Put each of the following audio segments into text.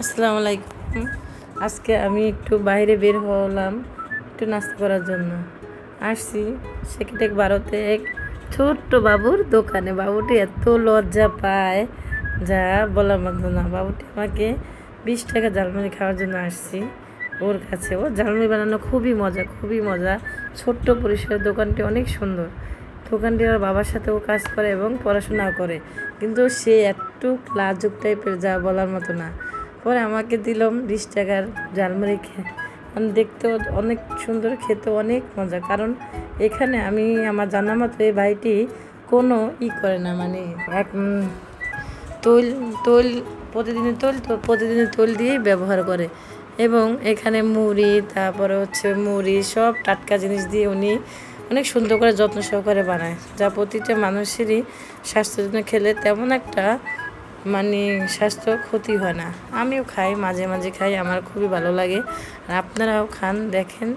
আসসালামু আলাইকুম। আজকে আমি একটু বাইরে বের হলাম, একটু নাস্তা করার জন্য। আসছি সেকেটেক ভারতে এক ছোট্ট বাবুর দোকানে। বাবুটি এত লজ্জা পায়, যা বলার মতো না। বাবুটি আমাকে বিশ টাকা ঝালমুড়ি খাওয়ার জন্য আসছি ওর কাছে। ও ঝালমুড়ি বানানো খুবই মজা খুবই মজা। ছোট্ট পরিসরের দোকানটি অনেক সুন্দর। দোকানটি ওর বাবার সাথে ও কাজ করে এবং পড়াশোনাও করে। কিন্তু সে একটু লাজুক টাইপের যা বলার মতো না। পরে আমাকে দিলাম বিশ টাকার ঝালমুড়ি খেয়ে। মানে দেখতেও অনেক সুন্দর খেতে অনেক মজা। কারণ এখানে আমি, আমার জানা মতো এই ভাইটি কোনো ই করে না মানে এক তৈল তৈল, প্রতিদিনের তৈল তো প্রতিদিনের তৈল দিয়েই ব্যবহার করে। এবং এখানে মুড়ি, তারপরে হচ্ছে মুড়ি, সব টাটকা জিনিস দিয়ে উনি অনেক সুন্দর করে যত্ন সহকারে বানায়, যা প্রতিটা মানুষেরই স্বাস্থ্যের জন্য খেলে তেমন একটা মানে স্বাস্থ্য ক্ষতি হয় না। আমিও খাই, মাঝে মাঝে খাই, আমার খুবই ভালো লাগে। আর আপনারাও খান, দেখেন,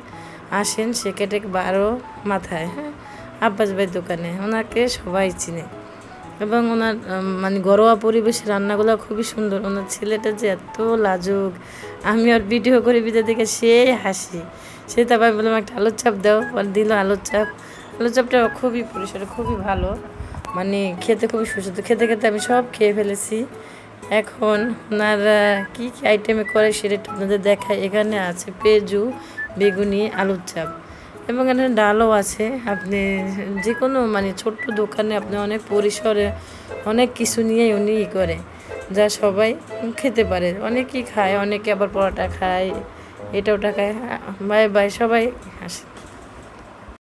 আসেন সেকেটে বারো মাথায় হ্যাঁ? আব্বাস ভাই দোকানে, ওনাকে সবাই চিনে। এবং ওনার মানে ঘরোয়া পরিবেশে রান্নাগুলো খুবই সুন্দর। ওনার ছেলেটা যে এত লাজুক, আমি আর ভিডিও করে ভিডিও দেখে সেই হাসি। সে তারপর বললাম, একটা আলুর চাপ দাও। আর দিল আলুর চাপ। আলুর চাপটা খুবই পরিষ্কার, খুবই ভালো। মানে খেতে খুবই সুস্বাদু। খেতে খেতে আমি সব খেয়ে ফেলেছি। এখন ওনার কী কী আইটেমে করে সেটা একটু আপনাদের দেখায় এখানে আছে পেঁজু বেগুনি, আলুর চাপ। এবং এখানে ডালও আছে। আপনি যে কোনো মানে ছোট্ট দোকানে আপনি অনেক পরিসরে অনেক কিছু নিয়েই উনি ই করে, যা সবাই খেতে পারে। অনেকেই খায়, অনেকে আবার পরোটা খায়। এটা টাকায় বাই বাই সবাই আসে